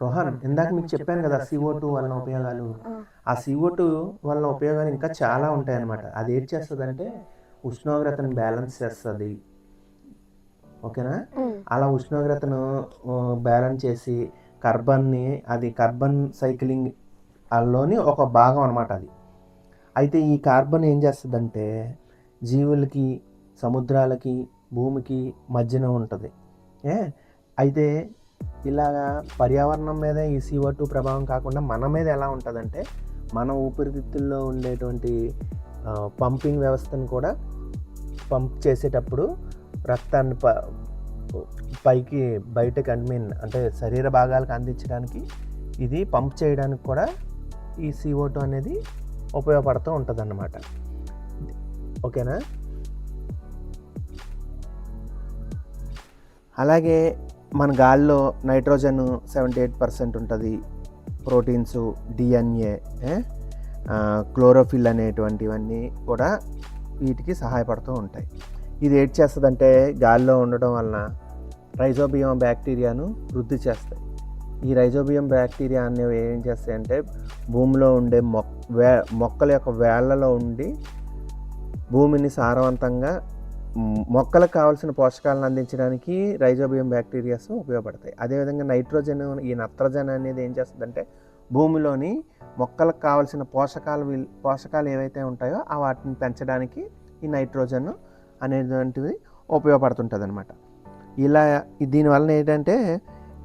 రోహన్ ఇందాక మీకు చెప్పాను కదా సిఓ టూ వలన ఉపయోగాలు. ఆ. సిఓ టూ వలన ఉపయోగాలు ఇంకా చాలా ఉంటాయి అన్నమాట అది ఏం చేస్తుంది అంటే ఉష్ణోగ్రతను బ్యాలెన్స్ చేస్తుంది. ఓకేనా? అలా ఉష్ణోగ్రతను బ్యాలెన్స్ చేసి కార్బన్ని అది కార్బన్ సైక్లింగ్ అల్లోని ఒక భాగం అనమాట అది. అయితే ఈ కార్బన్ ఏం చేస్తుందంటే జీవులకి సముద్రాలకి భూమికి మధ్యన ఉంటుంది. ఏ? అయితే ఇలాగా పర్యావరణం మీద ఈ సిఓ టూ ప్రభావం కాకుండా మన మీద ఎలా ఉంటుందంటే మన ఊపిరితిత్తుల్లో ఉండేటువంటి పంపింగ్ వ్యవస్థను కూడా పంప్ చేసేటప్పుడు రక్తాన్ని ప పైకి బయటకు ఐ మీన్ అంటే శరీర భాగాలకు అందించడానికి ఇది పంప్ చేయడానికి కూడా ఈ సిఓ టూ అనేది ఉపయోగపడుతూ ఉంటుంది అన్నమాట ఓకేనా? అలాగే మన గాలిలో నైట్రోజన్ సెవెంటీ ఎయిట్ పర్సెంట్ ఉంటుంది. ప్రోటీన్స్ డిఎన్ఏ క్లోరోఫిల్ అనేటువంటివన్నీ కూడా వీటికి సహాయపడుతూ ఉంటాయి. ఇది ఏం చేస్తుందంటే గాలిలో ఉండడం వలన రైజోబియం బ్యాక్టీరియాను వృద్ధి చేస్తాయి. ఈ రైజోబియం బ్యాక్టీరియా అనేవి ఏం చేస్తాయంటే భూమిలో ఉండే మొక్క వే మొక్కల యొక్క వేళ్ళలో ఉండి భూమిని సారవంతంగా మొక్కలకు కావాల్సిన పోషకాలను అందించడానికి రైజోబియం బ్యాక్టీరియాస్ ఉపయోగపడతాయి. అదేవిధంగా నైట్రోజన్ ఈ నత్రజన్ అనేది ఏం చేస్తుందంటే భూమిలోని మొక్కలకు కావాల్సిన పోషకాలు పోషకాలు ఏవైతే ఉంటాయో ఆ వాటిని పెంచడానికి ఈ నైట్రోజన్ అనేటువంటిది ఉపయోగపడుతుంటుంది అనమాట ఇలా దీనివల్ల ఏంటంటే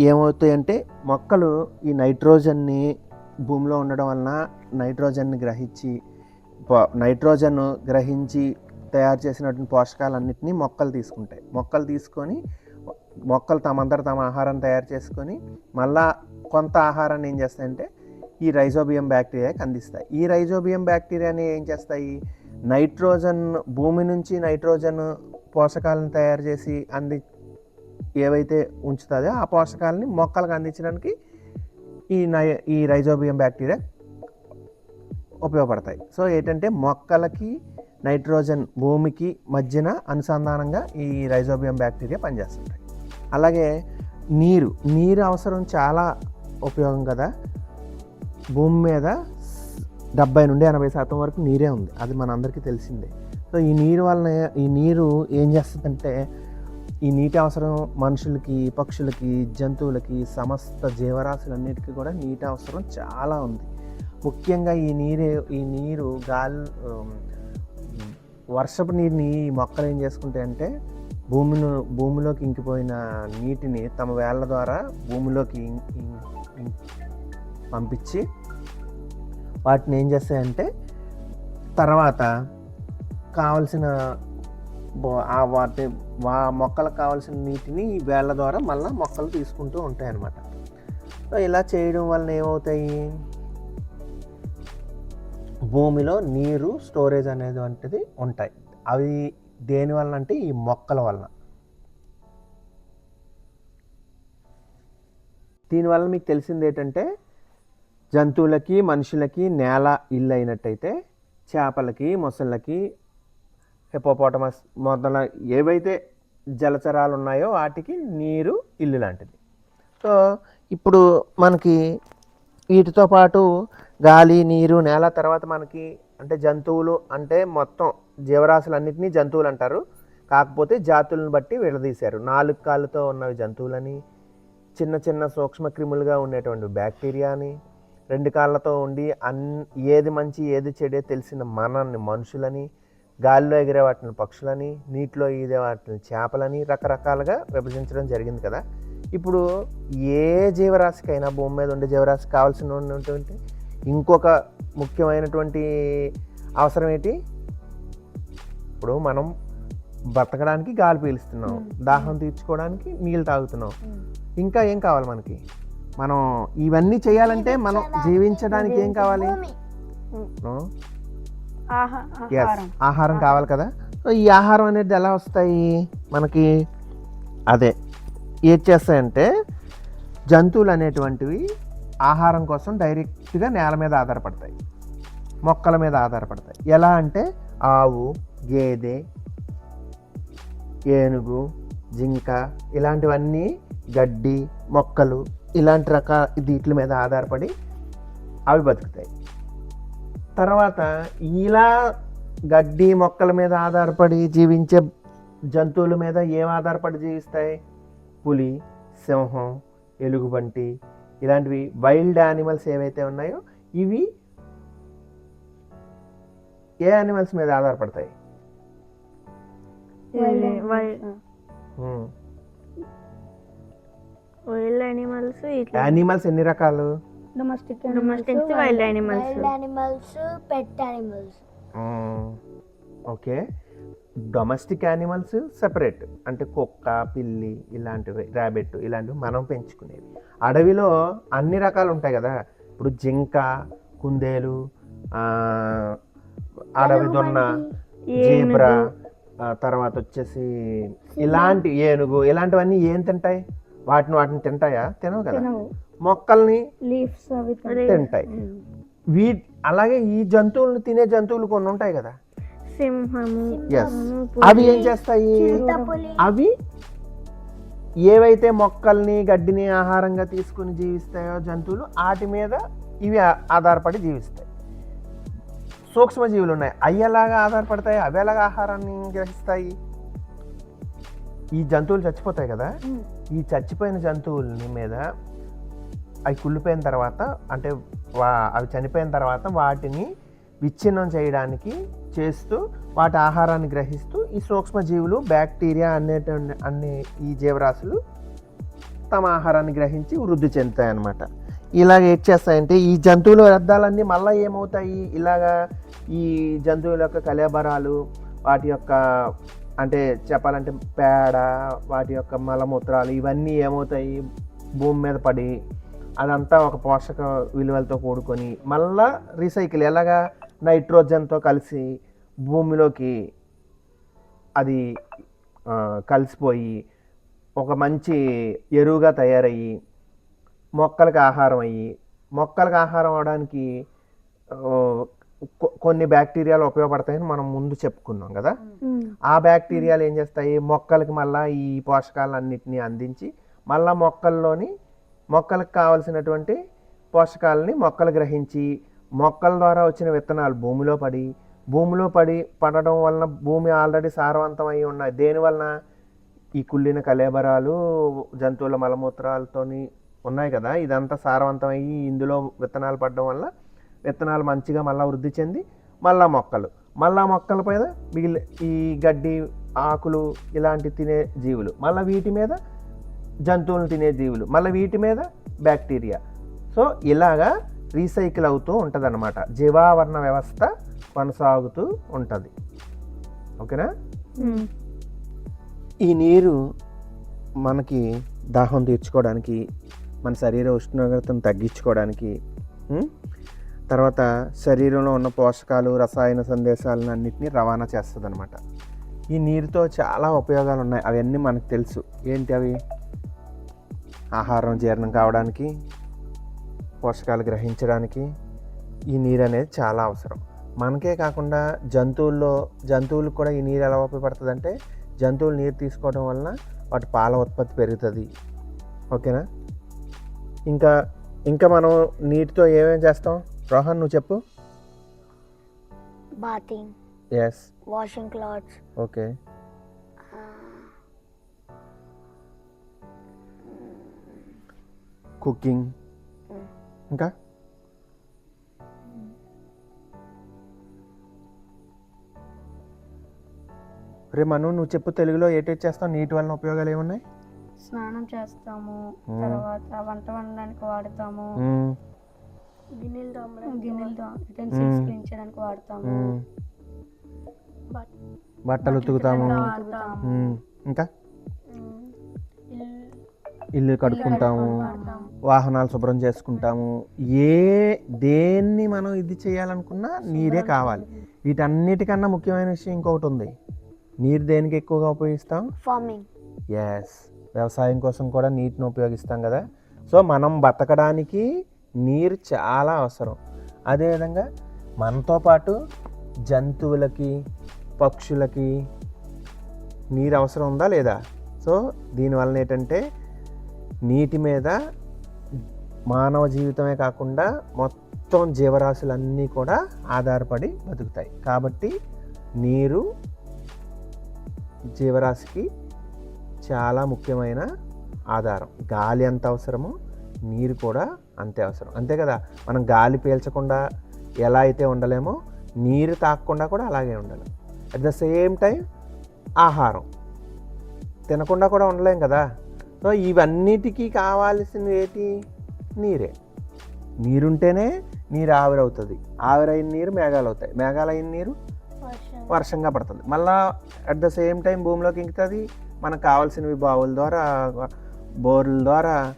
ఏమవుతాయంటే మొక్కలు ఈ నైట్రోజన్ని భూమిలో ఉండడం వలన నైట్రోజన్ని గ్రహించి నైట్రోజన్ గ్రహించి తయారు చేసినటువంటి పోషకాలన్నింటినీ మొక్కలు తీసుకుంటాయి. మొక్కలు తీసుకొని మొక్కలు తమంతట తమ ఆహారం తయారు చేసుకొని మళ్ళా కొంత ఆహారాన్ని ఏం చేస్తాయంటే ఈ రైజోబియం బ్యాక్టీరియాకి అందిస్తాయి. ఈ రైజోబియం బ్యాక్టీరియాని ఏం చేస్తాయి? నైట్రోజన్ భూమి నుంచి నైట్రోజన్ పోషకాలను తయారు చేసి అంది ఏవైతే ఉంచుతుందో ఆ పోషకాలని మొక్కలకు అందించడానికి ఈ నై ఈ రైజోబియం బ్యాక్టీరియా ఉపయోగపడతాయి. సో ఏంటంటే మొక్కలకి నైట్రోజన్ భూమికి మధ్యన అనుసంధానంగా ఈ రైజోబియం బ్యాక్టీరియా పనిచేస్తుంటాయి. అలాగే నీరు నీరు అవసరం చాలా ఉపయోగం కదా? భూమి మీద డెబ్బై నుండి ఎనభై శాతం వరకు నీరే ఉంది అది మనందరికీ తెలిసిందే. సో ఈ నీరు వలన ఈ నీరు ఏం చేస్తుందంటే ఈ నీటి అవసరం మనుషులకి పక్షులకి జంతువులకి సమస్త జీవరాశులన్నిటికీ కూడా నీటి అవసరం చాలా ఉంది. ముఖ్యంగా ఈ నీరే ఈ నీరు గాలి వర్షపు నీటిని ఈ మొక్కలు ఏం చేసుకుంటాయి అంటే భూమిలో భూమిలోకి ఇంకిపోయిన నీటిని తమ వేళ్ళ ద్వారా భూమిలోకి పంపించి వాటిని ఏం చేస్తాయంటే తర్వాత కావలసిన ఆ వాటి వా మొక్కలకు కావాల్సిన నీటిని ఈ వేళ్ళ ద్వారా మళ్ళీ మొక్కలు తీసుకుంటూ ఉంటాయి అన్నమాట సో ఇలా చేయడం వలన ఏమవుతాయి? భూమిలో నీరు స్టోరేజ్ అనేది వంటిది ఉంటాయి. అవి దేని వలన అంటే ఈ మొక్కల వలన. దీనివల్ల మీకు తెలిసింది ఏంటంటే జంతువులకి మనుషులకి నేల ఇల్లు అయినట్టయితే చేపలకి మొసళ్ళకి హిపోపోటమస్ మొదల ఏవైతే జలచరాలు ఉన్నాయో వాటికి నీరు ఇల్లు లాంటిది. సో ఇప్పుడు మనకి వీటితో పాటు గాలి నీరు నేల తర్వాత మనకి అంటే జంతువులు అంటే మొత్తం జీవరాశులన్నింటినీ జంతువులు అంటారు. కాకపోతే జాతులను బట్టి విడదీశారు. నాలుగు కాళ్ళతో ఉన్నవి జంతువులని చిన్న చిన్న సూక్ష్మ క్రిములుగా ఉండేటువంటి బ్యాక్టీరియాని రెండు కాళ్ళతో ఉండి అన్ ఏది మంచి ఏది చెడే తెలిసిన మనల్ని మనుషులని గాలిలో ఎగిరే వాటిని పక్షులని నీటిలో ఈదే వాటిని చేపలని రకరకాలుగా విభజించడం జరిగింది కదా. ఇప్పుడు ఏ జీవరాశికైనా భూమి మీద ఉండే జీవరాశికి కావాల్సిన ఉన్నటువంటి ఇంకొక ముఖ్యమైనటువంటి అవసరం ఏంటి? ఇప్పుడు మనం బతకడానికి గాలి పీలుస్తున్నాం. దాహం తీర్చుకోవడానికి నీళ్ళు తాగుతున్నాం. ఇంకా ఏం కావాలి మనకి? మనం ఇవన్నీ చేయాలంటే మనం జీవించడానికి ఏం కావాలి? ఆహారం. కావాలి కదా? సో ఈ ఆహారం అనేది ఎలా వస్తాయి? మనకి అదే ఏది చేస్తాయంటే జంతువులు అనేటువంటివి ఆహారం కోసం డైరెక్ట్గా నేల మీద ఆధారపడతాయి. మొక్కల మీద ఆధారపడతాయి. ఎలా అంటే ఆవు గేదె ఏనుగు జింక ఇలాంటివన్నీ గడ్డి మొక్కలు ఇలాంటి రకాల వీటి మీద ఆధారపడి అవి బతుకుతాయి. తర్వాత ఇలా గడ్డి మొక్కల మీద ఆధారపడి జీవించే జంతువుల మీద ఏం ఆధారపడి జీవిస్తాయి? పులి సింహం ఎలుగుబంటి ఇలాంటివి వైల్డ్ యానిమల్స్ ఏవైతే ఉన్నాయో ఇవి ఏ యానిమల్స్ మీద ఆధారపడతాయి? Wild animals. ఎన్ని రకాలు? Domestic domestics wild animals. Wild animals pet animals okay. Domestic animals separate అంటే కుక్క పిల్లి ఇలాంటివి ర్యాబిట్ ఇలాంటివి మనం పెంచుకునేవి. అడవిలో అన్ని రకాలు ఉంటాయి కదా. ఇప్పుడు జింక కుందేలు అడవి దొన్న జీబ్రా తర్వాత వచ్చేసి ఇలాంటి ఏనుగు ఇలాంటివన్నీ ఏం తింటాయి? వాటిని వాటిని తింటాయా? తినవు కదా. మొక్కల్ని. తింటాయి. వీ అలాగే ఈ జంతువులను తినే జంతువులు కొన్ని ఉంటాయి కదా. సింహము అవి ఏం చేస్తాయి? అవి ఏవైతే మొక్కల్ని గడ్డిని ఆహారంగా తీసుకుని జీవిస్తాయో జంతువులు వాటి మీద ఇవి ఆధారపడి జీవిస్తాయి. సూక్ష్మజీవులు ఉన్నాయి అవి ఎలాగా ఆధారపడతాయి? అవి ఎలాగా ఆహారాన్ని గ్రహిస్తాయి? ఈ జంతువులు చచ్చిపోతాయి కదా? ఈ చచ్చిపోయిన జంతువులని మీద అవి కుళ్ళిపోయిన తర్వాత అంటే వా అవి చనిపోయిన తర్వాత వాటిని విచ్ఛిన్నం చేయడానికి చేస్తూ వాటి ఆహారాన్ని గ్రహిస్తూ ఈ సూక్ష్మజీవులు బ్యాక్టీరియా అనే అన్ని ఈ జీవరాశులు తమ ఆహారాన్ని గ్రహించి వృద్ధి చెందుతాయి అన్నమాట ఇలాగ ఏం చేస్తాయంటే ఈ జంతువుల వ్యర్థాలన్నీ మళ్ళీ ఏమవుతాయి? ఇలాగా ఈ జంతువుల యొక్క కలేబరాలు వాటి యొక్క అంటే చెప్పాలంటే పేడ వాటి యొక్క మలమూత్రాలు ఇవన్నీ ఏమవుతాయి? భూమి మీద పడి అదంతా ఒక పోషక విలువలతో కూడుకొని మళ్ళా రీసైకిల్ ఎలాగా నైట్రోజన్తో కలిసి భూమిలోకి అది కలిసిపోయి ఒక మంచి ఎరువుగా తయారయ్యి మొక్కలకు ఆహారం అయ్యి మొక్కలకు ఆహారం అవడానికి కొన్ని బ్యాక్టీరియాలు ఉపయోగపడతాయని మనం ముందు చెప్పుకున్నాం కదా. ఆ బ్యాక్టీరియాలు ఏం చేస్తాయి? మొక్కలకి మళ్ళీ ఈ పోషకాలన్నింటినీ అందించి మళ్ళా మొక్కల్లోని మొక్కలకు కావలసినటువంటి పోషకాలని మొక్కలు గ్రహించి మొక్కల ద్వారా వచ్చిన విత్తనాలు భూమిలో పడి భూమిలో పడి పడడం వలన భూమి ఆల్రెడీ సారవంతం ఉన్నాయి. దేని వలన? ఈ కుళ్ళిన కలేబరాలు జంతువుల మలమూత్రాలతోని ఉన్నాయి కదా. ఇదంతా సారవంతమయ్యి ఇందులో విత్తనాలు పడడం వల్ల విత్తనాలు మంచిగా మళ్ళీ వృద్ధి చెంది మళ్ళా మొక్కలు. మళ్ళా మొక్కల మీద మిగిలి ఈ గడ్డి ఆకులు ఇలాంటి తినే జీవులు. మళ్ళీ వీటి మీద జంతువులను తినే జీవులు. మళ్ళీ వీటి మీద బ్యాక్టీరియా. సో ఇలాగా రీసైకిల్ అవుతూ ఉంటుంది అనమాట జీవావరణ వ్యవస్థ కొనసాగుతూ ఉంటుంది. ఓకేనా. ఈ నీరు మనకి దాహం తీర్చుకోవడానికి మన శరీర ఉష్ణోగ్రతను తగ్గించుకోవడానికి? తర్వాత శరీరంలో ఉన్న పోషకాలు రసాయన సందేశాలను అన్నింటినీ రవాణా చేస్తుంది అనమాట ఈ నీరుతో చాలా ఉపయోగాలు ఉన్నాయి అవన్నీ మనకు తెలుసు. ఏంటి అవి? ఆహారం జీర్ణం కావడానికి పోషకాలు గ్రహించడానికి ఈ నీరు అనేది చాలా అవసరం. మనకే కాకుండా జంతువుల్లో జంతువులకు కూడా ఈ నీరు ఎలా ఉపయోగపడుతుంది అంటే జంతువులు నీరు తీసుకోవడం వలన వాటి పాల ఉత్పత్తి పెరుగుతుంది. ఓకేనా? ఇంకా ఇంకా మనం నీటితో ఏమేమి చేస్తాం? రోహన్ నువ్వు చెప్పు. Bathing. Yes washing clothes. Okay. Cooking. ఇంకా? రే మను నువ్వు చెప్పు తెలుగులో ఏటేటి చేస్తావు? నీటి వలన ఉపయోగాలు ఏమున్నాయి? స్నానం చేస్తాము. తర్వాత వంట వండడానికి వాడతాము. గిన్నెలు గిన్నెలు యుటెన్సిల్స్. క్లీన్ చేయడానికి వాడతాము. బట్టలు ఉతుకుతాము. ఇంకా? ఇల్లు కడుక్కుంటాము. వాహనాలు శుభ్రం చేసుకుంటాము. ఏ దేన్ని మనం ఇది చేయాలనుకున్నా నీరే కావాలి. వీటన్నిటికన్నా ముఖ్యమైన విషయం ఇంకొకటి ఉంది. నీరు దేనికి ఎక్కువగా ఉపయోగిస్తాం? ఫార్మింగ్ ఎస్ వ్యవసాయం కోసం కూడా నీటిని ఉపయోగిస్తాం కదా. సో మనం బతకడానికి నీరు చాలా అవసరం. అదేవిధంగా మనతో పాటు జంతువులకి పక్షులకి నీరు అవసరం ఉందా లేదా? సో దీనివలన ఏంటంటే నీటి మీద మానవ జీవితమే కాకుండా మొత్తం జీవరాశులన్నీ కూడా ఆధారపడి బతుకుతాయి. కాబట్టి నీరు జీవరాశికి చాలా ముఖ్యమైన ఆధారం. గాలి ఎంత అవసరమో నీరు కూడా అంతే అవసరం. అంతే కదా? మనం గాలి పీల్చకుండా ఎలా అయితే ఉండలేమో నీరు తాగకుండా కూడా అలాగే ఉండాలి. అట్ ద సేమ్ టైం ఆహారం. తినకుండా కూడా ఉండలేం కదా? సో ఇవన్నిటికీ కావాల్సినవి ఏంటి? నీరే. నీరుంటేనే నీరు ఆవిరవుతుంది. ఆవిరైన నీరు మేఘాలు అవుతాయి మేఘాలు అయిన నీరు వర్షం. వర్షంగా పడుతుంది. మళ్ళా అట్ ద సేమ్ టైం భూమిలోకి ఇంకుతుంది. మనకు కావాల్సినవి బావుల ద్వారా బోర్ల ద్వారా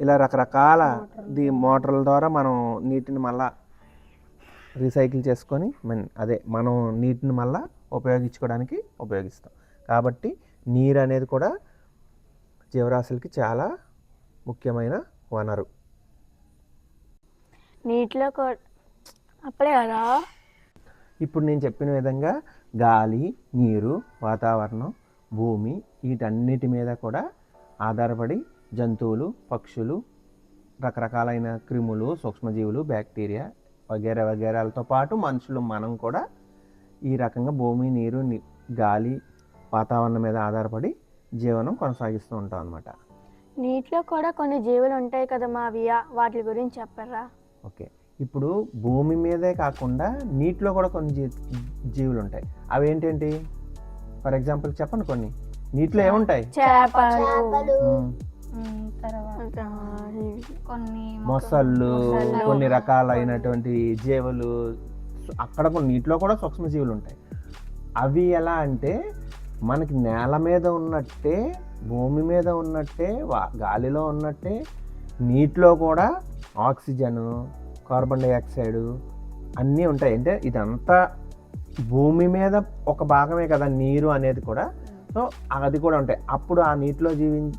ఇలా రకరకాల ది మోటార్ల ద్వారా మనం నీటిని మళ్ళా రీసైకిల్ చేసుకొని మన అదే మనం నీటిని మళ్ళా ఉపయోగించుకోవడానికి ఉపయోగిస్తాం. కాబట్టి నీరు అనేది కూడా జీవరాశులకి చాలా ముఖ్యమైన వనరు. నీటిలో అప్పుడే కదా? ఇప్పుడు నేను చెప్పిన విధంగా గాలి నీరు వాతావరణం భూమి వీటన్నిటి మీద కూడా ఆధారపడి జంతువులు పక్షులు రకరకాలైన క్రిములు సూక్ష్మజీవులు బ్యాక్టీరియా వగేరా వగేరాలతో పాటు మనుషులు మనం కూడా ఈ రకంగా భూమి నీరు గాలి వాతావరణం మీద ఆధారపడి జీవనం కొనసాగిస్తూ ఉంటాం అన్నమాట నీటిలో కూడా కొన్ని జీవులు ఉంటాయి కదా మావియా వాటి గురించి చెప్పరా? ఓకే. ఇప్పుడు భూమి మీదే కాకుండా నీటిలో కూడా కొన్ని జీ జీవులు ఉంటాయి. అవి ఏంటంటి? ఫర్ ఎగ్జాంపుల్ చెప్పండి కొన్ని. నీటిలో ఏముంటాయి. కొన్ని మొసళ్ళు. కొన్ని రకాలైనటువంటి జీవులు. అక్కడ కూడా నీటిలో కూడా సూక్ష్మజీవులు ఉంటాయి. అవి ఎలా అంటే మనకి నేల మీద ఉన్నట్టే భూమి మీద ఉన్నట్టే వా- గాలిలో ఉన్నట్టే నీటిలో కూడా ఆక్సిజను కార్బన్ డైఆక్సైడు అన్నీ ఉంటాయి. అంటే ఇదంతా భూమి మీద ఒక భాగమే కదా నీరు అనేది కూడా. సో అది కూడా ఉంటాయి. అప్పుడు ఆ నీటిలో జీవిం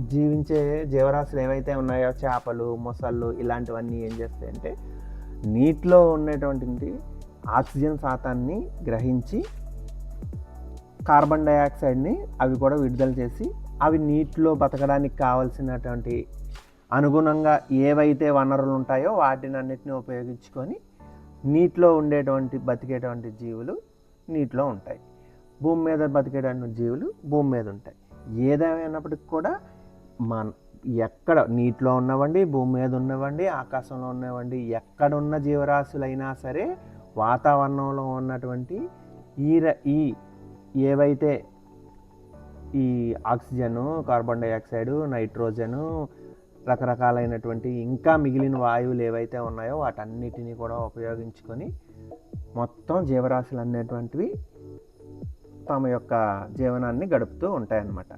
జీవించే జీవరాశులు ఏవైతే ఉన్నాయో చేపలు మొసళ్ళు ఇలాంటివన్నీ ఏం చేస్తాయంటే నీటిలో ఉన్నటువంటి ఆక్సిజన్ శాతాన్ని గ్రహించి కార్బన్ డైఆక్సైడ్ని అవి కూడా విడుదల చేసి అవి నీటిలో బతకడానికి కావాల్సినటువంటి అనుగుణంగా ఏవైతే వనరులు ఉంటాయో వాటిని అన్నిటిని ఉపయోగించుకొని నీటిలో ఉండేటువంటి బతికేటువంటి జీవులు నీటిలో ఉంటాయి. భూమి మీద బతికేటువంటి జీవులు భూమి మీద ఉంటాయి. ఏదేమైనప్పటికి కూడా మన ఎక్కడ నీటిలో ఉన్నవండి భూమి మీద ఉన్నవండి ఆకాశంలో ఉన్నవండి ఎక్కడున్న జీవరాశులైనా సరే వాతావరణంలో ఉన్నటువంటి ఈ ర- ఈ ఏవైతే ఈ ఆక్సిజను కార్బన్ డైఆక్సైడ్ నైట్రోజను రకరకాలైనటువంటి ఇంకా మిగిలిన వాయువులు ఏవైతే ఉన్నాయో వాటన్నిటిని కూడా ఉపయోగించుకొని మొత్తం జీవరాశులు అనేటువంటివి తమ యొక్క జీవనాన్ని గడుపుతూ ఉంటాయన్నమాట.